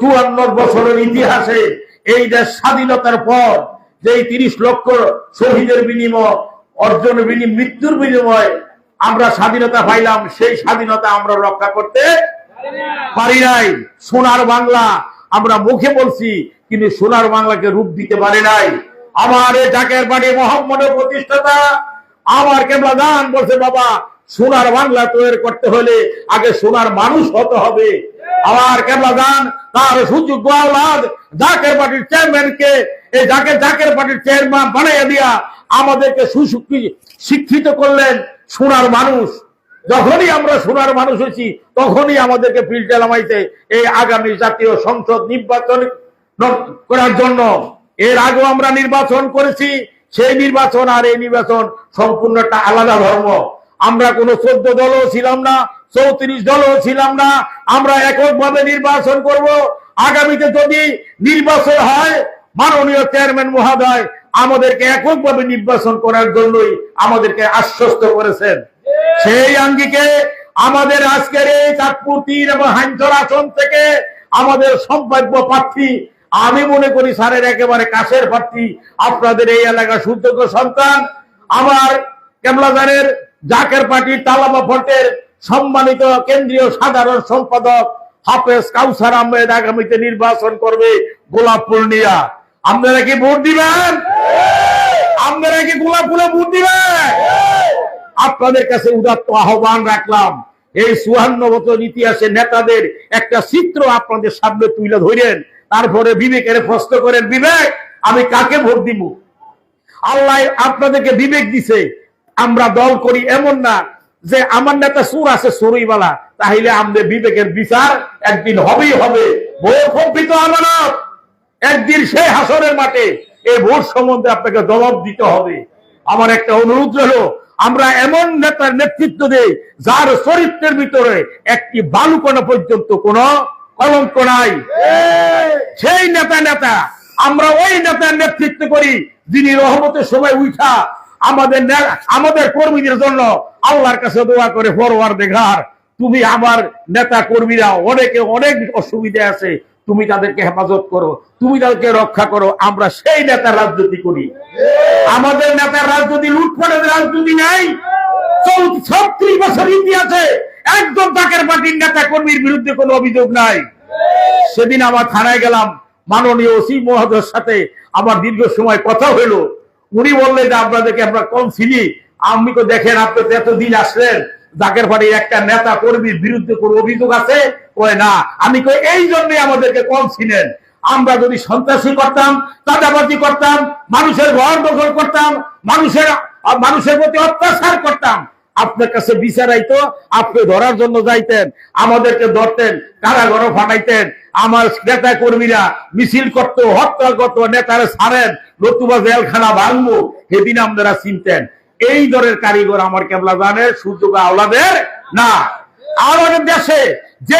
চুয়ান্ন বছরের ইতিহাসে এই দেশ স্বাধীনতার পর যে তিরিশ লক্ষ শহীদের বিনিময়, অর্জনের বিনিময়, মৃত্যুর বিনিময় আমরা স্বাধীনতা পাইলাম, সেই স্বাধীনতা আমরা রক্ষা করতে পারি নাই। সোনার বাংলা আমরা মুখে বলছি, কিন্তু সোনার বাংলাকে রূপ দিতে পারি নাই। আমার এ জাকের বাড়ি মোহাম্মদের প্রতিষ্ঠাতা, আমার কেবলা দান বলছে, বাবা, সোনার বাংলা তৈরি করতে হলে আগে সোনার মানুষ হতে হবে। আমার কেবলা দান তার সুযোগ আওলাদ, জাকের পার্টির চেয়ারম্যানকে এই জাকের জাকের পার্টির চেয়ারম্যান বানাইয়া দিয়া আমাদেরকে শিক্ষিত করলেন সোনার মানুষ। যখনই আমরা সোনার মানুষ হয়েছি, তখনই আমাদেরকে ফিল্ডে নামাইতে এই আগামী জাতীয় সংসদ নির্বাচন করার জন্য। এর আগেও আমরা নির্বাচন করেছি, সেই নির্বাচন আর এই নির্বাচন সম্পূর্ণ একটা আলাদা ধর্ম। আমরা কোনো চোদ্দ দলও ছিলাম না চৌত্রিশ দলও ছিলাম না, আমরা এককভাবে নির্বাচন করব। আগামীতে যদি নির্বাচন হয়, মাননীয় চেয়ারম্যান মহোদয়, আমাদেরকে এককভাবে নির্বাচন করার জন্যই আমাদেরকে আশ্বস্ত করেছেন। সেই আঙ্গিকে আমাদের আজকের এই চাঁদপুর তীর এবং হাইঞ্চর আসন থেকে আমাদের সম্ভাব্য প্রার্থী, আমি মনে করি স্যারের একেবারে কাছের প্রার্থী, আপনাদের এই এলাকার সুযোগ্য সন্তান, আমার কেমলাজারের জাকের পার্টির তালাবা ফটের সম্মানিত কেন্দ্রীয় সাধারণ সম্পাদক হাফেজ কাউসার আহমেদ আগামীতে নির্বাচন করবে গোলাপ পূর্ণিয়া আপনারা কি ভোট দিবেন? আপনারা কি গোলাপ ফুলে ভোট দিবেন? আপনাদের কাছে উদাত্ত আহ্বান রাখলাম। এই চুয়ান্ন বছর ইতিহাসে নেতাদের একটা চিত্র আপনাদের সামনে তুলে ধরেন। তারপরে বিবেকের প্রশ্ন করেন, বিবেক, আমি কাকে ভোট দিব? আল্লাহ আপনাদেরকে বিবেক দিছে। আমরা দল করি এমন না। যে আমার নেতা সুর আছে সুরইওয়ালা তাহলে আমাদের বিবেকের বিচার একদিন হবেই হবে। বহুকম্পিত আমানত একদিন সেই হাসনের মাঠে এই ভোট সম্বন্ধে আপনাকে জবাব দিতে হবে। আমার একটা অনুরোধ হলো আমরা এমন নেতার নেতৃত্ব দেই যার চরিত্রের ভিতরে একটি বালুকণা পর্যন্ত কোন কলঙ্ক নাই। সেই নেতা নেতা, আমরা ওই নেতার নেতৃত্ব করি যিনি রহমতের সময় উঠা আমাদের আমাদের কর্মীদের জন্য আল্লাহর কাছে দোয়া করে ফরওয়ার দেখার তুমি আমার নেতা কর্মীরা, অনেকে অনেক অসুবিধা আছে, তুমি তাদেরকে হেফাজত করো, তুমি তাদেরকে রক্ষা করো, আমরা সেই নেতার রাজনীতি করি। আমাদের নেতার রাজনীতি, লুটপাটের রাজনীতি নাই। ছত্রিশ বছর ইতিহাসে একদম তাকের পার্টির নেতা কর্মীর বিরুদ্ধে কোনো অভিযোগ নাই। সেদিন আমার থানায় গেলাম, মাননীয় ওসি মহোদয়ের সাথে আমার দীর্ঘ সময় কথা হলো উনি বললেন যে আপনাদেরকে আমরা কম ফিলি আমি তো দেখেন, আপনি তো এতদিন আসলেন। জাকের পার্টির একটা নেতা কর্মীর বিরুদ্ধে কোনো অভিযোগ আছে? কয় না। আমি কই, এই জন্যই আমাদেরকে কম ছিলেন আমরা যদি সন্ত্রাসী করতাম, চাঁদাবাজি করতাম, মানুষের ঘর দখল করতাম, মানুষের মানুষের প্রতি অত্যাচার করতাম আপনার কাছে বিচার আইতো, আপনি ধরার জন্য যাইতেন, আমাদেরকে ধরতেন কারাগার ফাটাইতেন। আমার নেতা কর্মীরা মিছিল করতো হত্যা করতো, নেতারা ছাড়েন, নতুবা জেলখানা ভাঙবো সেদিন আপনারা চিনতেন। এই দরের কারিগর আমার কেবলা জানে সূর্য আওলাদের না। আমাদের দেশে যে